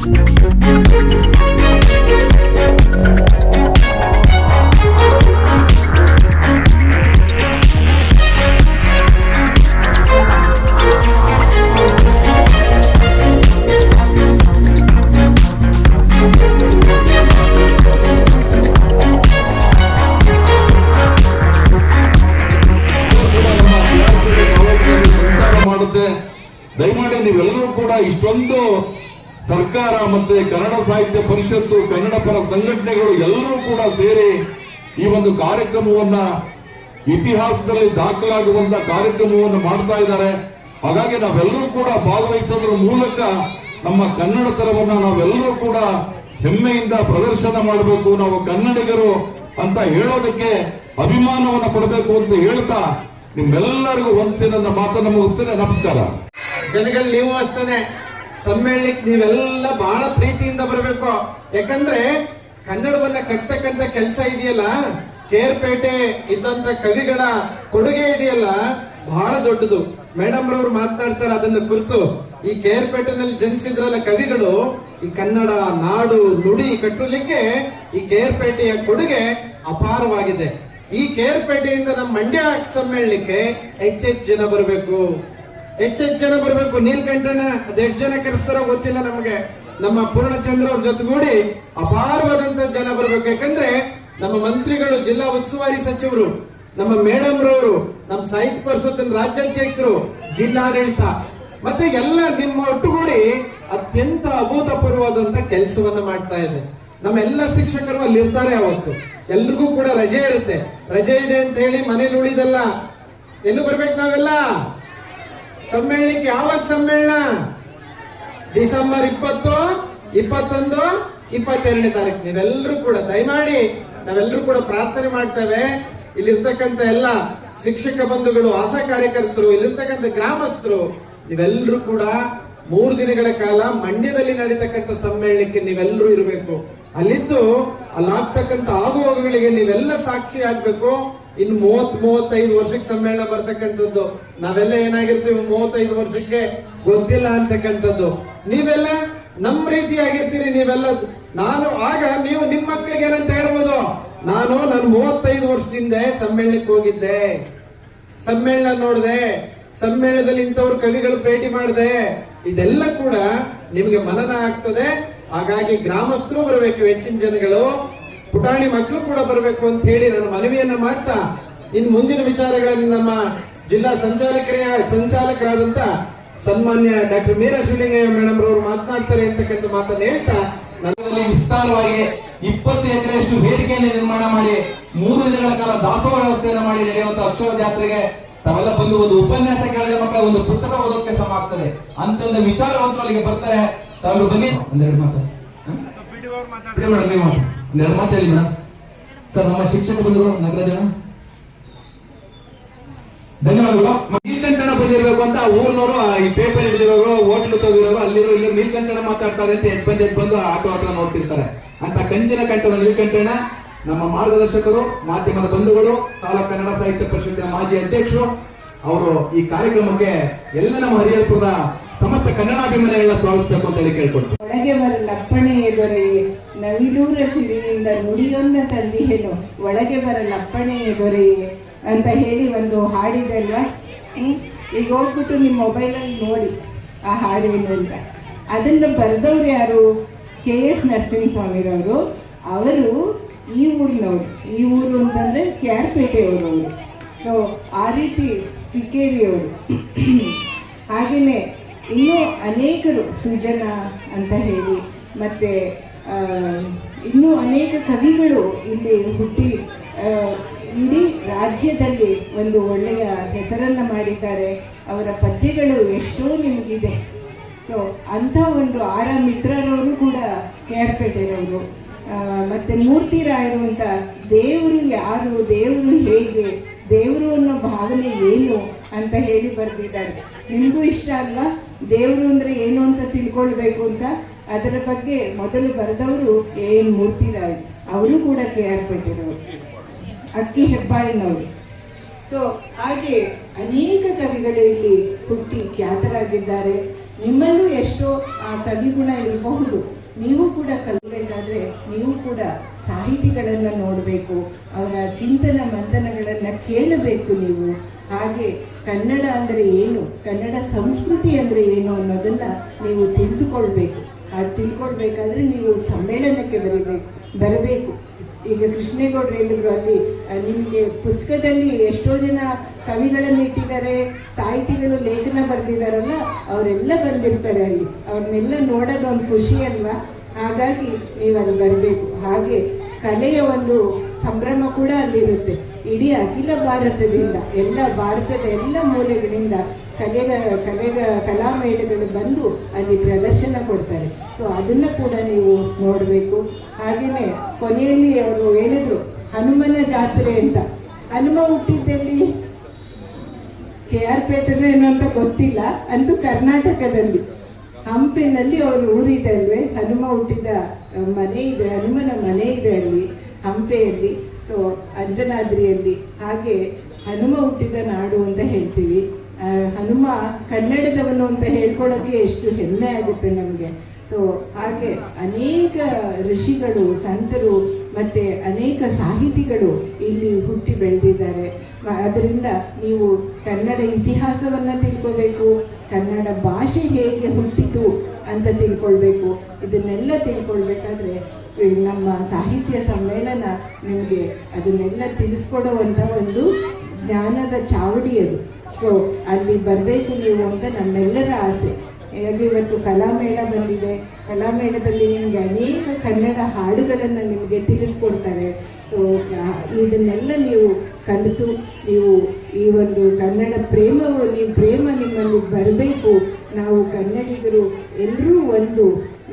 Música ಕೂಡ ಇಷ್ಟೊಂದು ಸರ್ಕಾರ ಮತ್ತೆ ಕನ್ನಡ ಸಾಹಿತ್ಯ ಪರಿಷತ್ತು, ಕನ್ನಡ ಪರ ಸಂಘಟನೆಗಳು ಎಲ್ಲರೂ ಕೂಡ ಸೇರಿ ಈ ಒಂದು ಕಾರ್ಯಕ್ರಮವನ್ನ ಇತಿಹಾಸದಲ್ಲಿ ದಾಖಲಾಗುವಂತ ಕಾರ್ಯಕ್ರಮವನ್ನು ಮಾಡ್ತಾ ಇದ್ದಾರೆ. ಹಾಗಾಗಿ ನಾವೆಲ್ಲರೂ ಕೂಡ ಭಾಗವಹಿಸೋದ್ರ ಮೂಲಕ ನಮ್ಮ ಕನ್ನಡತನವನ್ನ ನಾವೆಲ್ಲರೂ ಕೂಡ ಹೆಮ್ಮೆಯಿಂದ ಪ್ರದರ್ಶನ ಮಾಡಬೇಕು. ನಾವು ಕನ್ನಡಿಗರು ಅಂತ ಹೇಳೋದಕ್ಕೆ ಅಭಿಮಾನವನ್ನು ಕೊಡಬೇಕು ಅಂತ ಹೇಳ್ತಾ ನಿಮ್ಮೆಲ್ಲರಿಗೂ ಒಂದ್ಸಿನ ಮಾತನ್ನ ಮುಗಿಸ್ತೇನೆ. ನಮಸ್ಕಾರ. ಜನಗಳು ನೀವು ಅಷ್ಟೇನೆ. ಸಮ್ಮೇಳನಕ್ಕೆ ನೀವೆಲ್ಲ ಬಹಳ ಪ್ರೀತಿಯಿಂದ ಬರಬೇಕು. ಯಾಕಂದ್ರೆ ಕನ್ನಡವನ್ನ ಕಟ್ತಕ್ಕಂತ ಕೆಲಸ ಇದೆಯಲ್ಲ, ಕೇರ್ಪೇಟೆ ಇದ್ದಂತ ಕವಿಗಳ ಕೊಡುಗೆ ಇದೆಯಲ್ಲ, ಬಹಳ ದೊಡ್ಡದು. ಮೇಡಮ್ ರವರು ಮಾತನಾಡ್ತಾರೆ ಅದನ್ನ ಕುರಿತು. ಈ ಕೇರ್ಪೇಟೆನಲ್ಲಿ ಜನಿಸಿದ್ರಲ್ಲ ಕವಿಗಳು, ಈ ಕನ್ನಡ ನಾಡು ನುಡಿ ಕಟ್ಟಲಿಕ್ಕೆ ಈ ಕೇರ್ಪೇಟೆಯ ಕೊಡುಗೆ ಅಪಾರವಾಗಿದೆ. ಈ ಕೇರ್ಪೇಟೆಯಿಂದ ನಮ್ಮ ಮಂಡ್ಯ ಸಮ್ಮೇಳನಕ್ಕೆ ಹೆಚ್ಚೆಚ್ಚು ಜನ ಬರಬೇಕು. ಹೆಚ್ಚೆಚ್ಚು ಜನ ಬರಬೇಕು? ನೀಲ್ಕಂಠಣ್ಣ ಅದೆಷ್ಟು ಜನ ಕರೆಸ್ತಾರೋ ಗೊತ್ತಿಲ್ಲ ನಮಗೆ. ನಮ್ಮ ಪೂರ್ಣಚಂದ್ರ ಅವ್ರ ಜೊತೆಗೂಡಿ ಅಪಾರವಾದಂತ ಜನ ಬರಬೇಕು. ಯಾಕಂದ್ರೆ ನಮ್ಮ ಮಂತ್ರಿಗಳು ಜಿಲ್ಲಾ ಉಸ್ತುವಾರಿ ಸಚಿವರು, ನಮ್ಮ ಮೇಡಮ್ ರವರು, ನಮ್ಮ ಸಾಹಿತ್ಯ ಪರಿಷತ್ತಿನ ರಾಜ್ಯಾಧ್ಯಕ್ಷರು, ಜಿಲ್ಲಾಡಳಿತ, ಮತ್ತೆ ಎಲ್ಲ ನಿಮ್ಮ ಒಟ್ಟುಗೂಡಿ ಅತ್ಯಂತ ಅಭೂತಪೂರ್ವವಾದಂತ ಕೆಲಸವನ್ನ ಮಾಡ್ತಾ ಇದೆ. ನಮ್ಮೆಲ್ಲ ಶಿಕ್ಷಕರು ಅಲ್ಲಿ ಇರ್ತಾರೆ ಅವತ್ತು ಎಲ್ರಿಗೂ ಕೂಡ ರಜೆ ಇರುತ್ತೆ. ರಜೆ ಇದೆ ಅಂತ ಹೇಳಿ ಮನೇಲಿ ಉಳಿದಲ್ಲ. ಎಲ್ಲೂ ಬರ್ಬೇಕು ನಾವೆಲ್ಲ? ಸಮ್ಮೇಳನಕ್ಕೆ ಯಾವತ್ ಸಮ್ಮೇಳನ? ಡಿಸೆಂಬರ್ ಇಪ್ಪತ್ತು, ಇಪ್ಪತ್ತೊಂದು, ಇಪ್ಪತ್ತೆರಡನೇ ತಾರೀಕು. ನೀವೆಲ್ಲರೂ ಕೂಡ ದಯಮಾಡಿ, ನಾವೆಲ್ಲರೂ ಕೂಡ ಪ್ರಾರ್ಥನೆ ಮಾಡ್ತೇವೆ. ಇಲ್ಲಿರ್ತಕ್ಕಂಥ ಎಲ್ಲ ಶಿಕ್ಷಕ ಬಂಧುಗಳು ಆಶಾ ಕಾರ್ಯಕರ್ತರು, ಇಲ್ಲಿರ್ತಕ್ಕಂಥ ಗ್ರಾಮಸ್ಥರು, ನೀವೆಲ್ಲರೂ ಕೂಡ ಮೂರು ದಿನಗಳ ಕಾಲ ಮಂಡ್ಯದಲ್ಲಿ ನಡೀತಕ್ಕಂಥ ಸಮ್ಮೇಳನಕ್ಕೆ ನೀವೆಲ್ಲರೂ ಇರಬೇಕು. ಅಲ್ಲಿದ್ದು ಅಲ್ಲಾಗ್ತಕ್ಕಂಥ ಆಗುಹೋಗುಗಳಿಗೆ ನೀವೆಲ್ಲ ಸಾಕ್ಷಿ ಆಗ್ಬೇಕು. ಇನ್ನು ಮೂವತ್ ಮೂವತ್ತೈದು ವರ್ಷಕ್ಕೆ ಸಮ್ಮೇಳನ ಬರ್ತಕ್ಕಂಥದ್ದು. ನಾವೆಲ್ಲ ಏನಾಗಿರ್ತೀವಿ ಮೂವತ್ತೈದು ವರ್ಷಕ್ಕೆ? ಗೊತ್ತಿಲ್ಲ ಅಂತಕ್ಕಂಥದ್ದು. ನೀವೆಲ್ಲ ನಮ್ ರೀತಿಯಾಗಿರ್ತೀರಿ ನೀವೆಲ್ಲ. ನಾನು ಆಗ ನೀವು ನಿಮ್ಮ ಮಕ್ಕಳಿಗೆ ಏನಂತ ಹೇಳ್ಬೋದು? ನಾನು ನಾನು ಮೂವತ್ತೈದು ವರ್ಷದಿಂದ ಸಮ್ಮೇಳನಕ್ಕೆ ಹೋಗಿದ್ದೆ. ಸಮ್ಮೇಳನ ನೋಡಿದೆ. ಸಮ್ಮೇಳನದಲ್ಲಿ ಇಂಥವ್ರು ಕವಿಗಳು ಭೇಟಿ ಮಾಡಿದೆ, ಇದೆಲ್ಲ ಕೂಡ ನಿಮಗೆ ಮನನ ಆಗ್ತದೆ. ಹಾಗಾಗಿ ಗ್ರಾಮಸ್ಥರು ಬರಬೇಕು, ಹೆಚ್ಚಿನ ಜನಗಳು. ಪುಟಾಣಿ ಮಕ್ಕಳು ಕೂಡ ಬರಬೇಕು ಅಂತ ಹೇಳಿ ನಾನು ಮನವಿಯನ್ನ ಮಾಡ್ತಾ ಇನ್ ಮುಂದಿನ ವಿಚಾರಗಳಲ್ಲಿ ನಮ್ಮ ಜಿಲ್ಲಾ ಸಂಚಾಲಕರ, ಸಂಚಾಲಕರಾದಂತ ಸನ್ಮಾನ್ಯ ಡಾಕ್ಟರ್ ಮೀರಾ ಶಿವಲಿಂಗಯ್ಯ ಮೇಡಮ್ ಅವರು ಮಾತನಾಡ್ತಾರೆ ಅಂತಕ್ಕಂಥ ಮಾತನ್ನು ಹೇಳ್ತಾ, ನಗರದಲ್ಲಿ ವಿಸ್ತಾರವಾಗಿ ಇಪ್ಪತ್ತು ಎಕರೆಯಷ್ಟು ವೇದಿಕೆಯನ್ನು ನಿರ್ಮಾಣ ಮಾಡಿ, ಮೂರು ದಿನಗಳ ಕಾಲ ದಾಸೋಹ ವ್ಯವಸ್ಥೆಯನ್ನು ಮಾಡಿ ನಡೆಯುವಂತಹ ಅಕ್ಷರ ಜಾತ್ರೆಗೆ ತಾವೆಲ್ಲ ಬಂದು ಒಂದು ಉಪನ್ಯಾಸ ಕೇಳಿದ ಮಕ್ಕಳ ಒಂದು ಪುಸ್ತಕ ಓದೋಕೆ ಸಮ ಆಗ್ತದೆ. ಅಂತ ಒಂದು ವಿಚಾರವಂತರು ಅಲ್ಲಿಗೆ ಬರ್ತಾರೆ. ತಾವೆಲ್ಲ ಬನ್ನಿ. ಒಂದೆರಡು ಮಾತು. ಒಂದೆರಡು ಮಾತು. ಹೇಳಿ ಮೇಡಮ್ ಸರ್, ನಮ್ಮ ಶಿಕ್ಷಕ ಬಂದರು ನಗರ ಜನ ಧನ್ಯವಾದಗಳು ನೀಲ್ಕಂಠಣ ಬಂದಿರಬೇಕು ಅಂತ ಊರ್ನವರು ಈ ಪೇಪರ್ ಹಿಡಿದಿರೋರು, ಹೋಟ್ಲು ತೆಗೆದಿರೋರು, ಅಲ್ಲಿರೋ ಇಲ್ಲಿ ನೀಲ್ಕಂಠಣ ಮಾತಾಡ್ತಾರೆ ಅಂತ ಎದ್ ಬಂದು ಎದ್ ಬಂದು ಆಟೋ ಆಟೋ ನೋಡ್ತಿರ್ತಾರೆ. ಅಂತ ಕಂಚಿನ ಕಂಠದ ನೀಲ್ಕಂಠಣ ನಮ್ಮ ಮಾರ್ಗದರ್ಶಕರು, ಮಾಧ್ಯಮದ ಬಂಧುಗಳು, ತಾಲೂಕು ಕನ್ನಡ ಸಾಹಿತ್ಯ ಪರಿಷತ್ತಿನ ಮಾಜಿ ಅಧ್ಯಕ್ಷರು, ಅವರು ಈ ಕಾರ್ಯಕ್ರಮಕ್ಕೆ ಎಲ್ಲ ನಮ್ಮ ಹರಿಹರಪುರದ ಸಮಸ್ತ ಕನ್ನಡಾಭಿಮಾನಿಗಳನ್ನ ಸ್ವಾಗತಿಸಬೇಕು ಅಂತ ಹೇಳಿ ಕೇಳ್ಕೊಂಡು ಒಳಗೆ ಬರಲಪ್ಪಣೆ ದೊರೆ ನವಿಲೂರ ಸಿರಿಯಿಂದ ತಲ್ಲಿ ತಂದಿಹೇನು ಒಳಗೆ ಬರಲಪ್ಪಣೆ ದೊರೆಯೇ ಅಂತ ಹೇಳಿ ಒಂದು ಹಾಡಿದೆ ಅಲ್ವಾ ಈಗ ಹೋಗ್ಬಿಟ್ಟು ನಿಮ್ಮ ಮೊಬೈಲಲ್ಲಿ ನೋಡಿ ಆ ಹಾಡೇನು ಅಂತ. ಅದನ್ನು ಬರೆದವ್ರು ಯಾರು? ಕೆ ಎಸ್ ನರಸಿಂಹಸ್ವಾಮಿರವರು. ಅವರು ಈ ಊರಿನವರು, ಈ ಊರು ಅಂತಂದರೆ ಕೆ ಆರ್ ಅವರು ಸೊ ಆ ರೀತಿ ಪಿಕೇರಿಯವರು. ಹಾಗೆಯೇ ಇನ್ನೂ ಅನೇಕರು ಸೃಜನ ಅಂತ ಹೇಳಿ, ಮತ್ತು ಇನ್ನೂ ಅನೇಕ ಕವಿಗಳು ಇಲ್ಲಿ ಹುಟ್ಟಿ ಇಡೀ ರಾಜ್ಯದಲ್ಲಿ ಒಂದು ಒಳ್ಳೆಯ ಹೆಸರನ್ನು ಮಾಡಿದ್ದಾರೆ. ಅವರ ಪದ್ಯಗಳು ಎಷ್ಟೋ ನಿಮಗಿದೆ. ಸೊ ಅಂಥ ಒಂದು ಆರ ಮಿತ್ರರವರು ಕೂಡ ಕೆ ಆರ್ ಪೇಟೆಯವರು. ಮತ್ತೆ ಮೂರ್ತಿ ರಾಯರು ಅಂತ, ದೇವರು ಯಾರು, ದೇವರು ಹೇಗೆ, ದೇವರು ಅನ್ನೋ ಭಾವನೆ ಏನು ಅಂತ ಹೇಳಿ ಬರೆದಿದ್ದಾರೆ. ನಿಮಗೂ ಇಷ್ಟ ಅಲ್ವಾ? ದೇವರು ಅಂದರೆ ಏನು ಅಂತ ತಿಳ್ಕೊಳ್ಬೇಕು ಅಂತ? ಅದರ ಬಗ್ಗೆ ಮೊದಲು ಬರೆದವರು ಎನ್ ಮೂರ್ತಿ ರಾಯರು. ಅವರು ಕೂಡ ಕೆ ಆರ್ ಪೇಟೆಯವರು ಅಕ್ಕಿ ಹೆಬ್ಬಾಳಿನವರು ಸೊ ಹಾಗೆ ಅನೇಕ ಕವಿಗಳು ಇಲ್ಲಿ ಹುಟ್ಟಿ ಖ್ಯಾತರಾಗಿದ್ದಾರೆ. ನಿಮ್ಮಲ್ಲೂ ಎಷ್ಟೋ ಆ ಕವಿಗುಣ ಇರಬಹುದು. ನೀವು ಕೂಡ ಕಲಿಬೇಕಾದ್ರೆ ಕೂಡ ಸಾಹಿತಿಗಳನ್ನು ನೋಡಬೇಕು, ಅವರ ಚಿಂತನ ಮಂಥನಗಳನ್ನು ಕೇಳಬೇಕು ನೀವು. ಹಾಗೆ ಕನ್ನಡ ಅಂದರೆ ಏನು, ಕನ್ನಡ ಸಂಸ್ಕೃತಿ ಅಂದರೆ ಏನು ಅನ್ನೋದನ್ನ ನೀವು ತಿಳಿದುಕೊಳ್ಬೇಕು. ಅದು ತಿಳ್ಕೊಳ್ಬೇಕಾದ್ರೆ ನೀವು ಸಮ್ಮೇಳನಕ್ಕೆ ಬರೀಬೇಕು, ಬರಬೇಕು. ಈಗ ಕೃಷ್ಣೇಗೌಡರು ಹೇಳಿದ್ರು ಅಲ್ಲಿ ನಿಮಗೆ ಪುಸ್ತಕದಲ್ಲಿ ಎಷ್ಟೋ ಜನ ಕವಿಗಳನ್ನು ಇಟ್ಟಿದ್ದಾರೆ, ಸಾಹಿತಿಗಳು ಲೇಖನ ಬರೆದಿದ್ದಾರಲ್ಲ, ಅವರೆಲ್ಲ ಬಂದಿರ್ತಾರೆ ಅಲ್ಲಿ. ಅವ್ರನ್ನೆಲ್ಲ ನೋಡೋದು ಒಂದು ಖುಷಿ ಅಲ್ವಾ? ಹಾಗಾಗಿ ನೀವು ಅಲ್ಲಿ ಬರಬೇಕು. ಹಾಗೆ ಕಲೆಯ ಒಂದು ಸಂಭ್ರಮ ಕೂಡ ಅಲ್ಲಿರುತ್ತೆ. ಇಡೀ ಅಖಿಲ ಭಾರತದಿಂದ, ಎಲ್ಲ ಭಾರತದ ಎಲ್ಲ ಮೂಲೆಗಳಿಂದ ಕಲೆಗ ಕಲೆಗ ಮೇಳಗಳು ಬಂದು ಅಲ್ಲಿ ಪ್ರದರ್ಶನ ಕೊಡ್ತಾರೆ. ಸೊ ಅದನ್ನು ಕೂಡ ನೀವು ನೋಡಬೇಕು. ಹಾಗೆಯೇ ಕೊನೆಯಲ್ಲಿ ಅವರು ಹೇಳಿದರು, ಹನುಮನ ಜಾತ್ರೆ ಅಂತ. ಹನುಮ ಹುಟ್ಟಿದ್ದಲ್ಲಿ? ಕೆ ಆರ್ ಪೇಟೆನೋ ಏನೋ ಅಂತ ಗೊತ್ತಿಲ್ಲ. ಅಂತೂ ಕರ್ನಾಟಕದಲ್ಲಿ. ಹಂಪಿನಲ್ಲಿ ಅವರು ಊರಿದೆ ಅಲ್ವೇ? ಹನುಮ ಹುಟ್ಟಿದ ಮನೆ ಇದೆ, ಹನುಮನ ಮನೆ ಇದೆ ಅಲ್ಲಿ, ಹಂಪೆಯಲ್ಲಿ. ಸೊ ಅಂಜನಾದ್ರಿಯಲ್ಲಿ. ಹಾಗೆ ಹನುಮ ಹುಟ್ಟಿದ ನಾಡು ಅಂತ ಹೇಳ್ತೀವಿ. ಹನುಮ ಕನ್ನಡದವನು ಅಂತ ಹೇಳ್ಕೊಳ್ಳೋಕೆ ಎಷ್ಟು ಹೆಮ್ಮೆ ಆಗುತ್ತೆ ನಮಗೆ. ಸೊ ಹಾಗೆ ಅನೇಕ ಋಷಿಗಳು, ಸಂತರು ಮತ್ತೆ ಅನೇಕ ಸಾಹಿತಿಗಳು ಇಲ್ಲಿ ಹುಟ್ಟಿ ಬೆಳೆದಿದ್ದಾರೆ. ಅದರಿಂದ ನೀವು ಕನ್ನಡ ಇತಿಹಾಸವನ್ನು ತಿಳ್ಕೋಬೇಕು, ಕನ್ನಡ ಭಾಷೆ ಹೇಗೆ ಹುಟ್ಟಿತು ಅಂತ ತಿಳ್ಕೊಳ್ಬೇಕು. ಇದನ್ನೆಲ್ಲ ತಿಳ್ಕೊಳ್ಬೇಕಾದ್ರೆ ನಮ್ಮ ಸಾಹಿತ್ಯ ಸಮ್ಮೇಳನ ನಿಮಗೆ ಅದನ್ನೆಲ್ಲ ತಿಳಿಸ್ಕೊಡುವಂಥ ಒಂದು ಜ್ಞಾನದ ಚಾವಡಿ ಅದು. ಸೊ ಅಲ್ಲಿ ಬರಬೇಕು ನೀವು ಅಂತ ನಮ್ಮೆಲ್ಲರ ಆಸೆ. ಹಾಗೆ ಇವತ್ತು ಕಲಾಮೇಳ ಬಂದಿದೆ? ಕಲಾಮೇಳದಲ್ಲಿ ನಿಮಗೆ ಅನೇಕ ಕನ್ನಡ ಹಾಡುಗಳನ್ನು ನಿಮಗೆ ತಿಳಿಸ್ಕೊಡ್ತಾರೆ. ಸೊ ಇದನ್ನೆಲ್ಲ ನೀವು ಕಲಿತು, ನೀವು ಈ ಒಂದು ಕನ್ನಡ ಪ್ರೇಮವು ನೀವು ಪ್ರೇಮ ನಿಮ್ಮಲ್ಲಿ ಬರಬೇಕು. ನಾವು ಕನ್ನಡಿಗರು ಎಲ್ಲರೂ ಒಂದು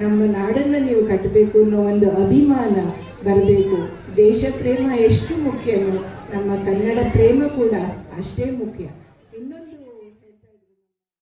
ನಮ್ಮ ನಾಡನ್ನು ನೀವು ಕಟ್ಟಬೇಕು ಅನ್ನೋ ಒಂದು ಅಭಿಮಾನ ಬರಬೇಕು. ದೇಶ ಪ್ರೇಮ ಎಷ್ಟು ಮುಖ್ಯನೋ, ನಮ್ಮ ಕನ್ನಡ ಪ್ರೇಮ ಕೂಡ ಅಷ್ಟೇ ಮುಖ್ಯ.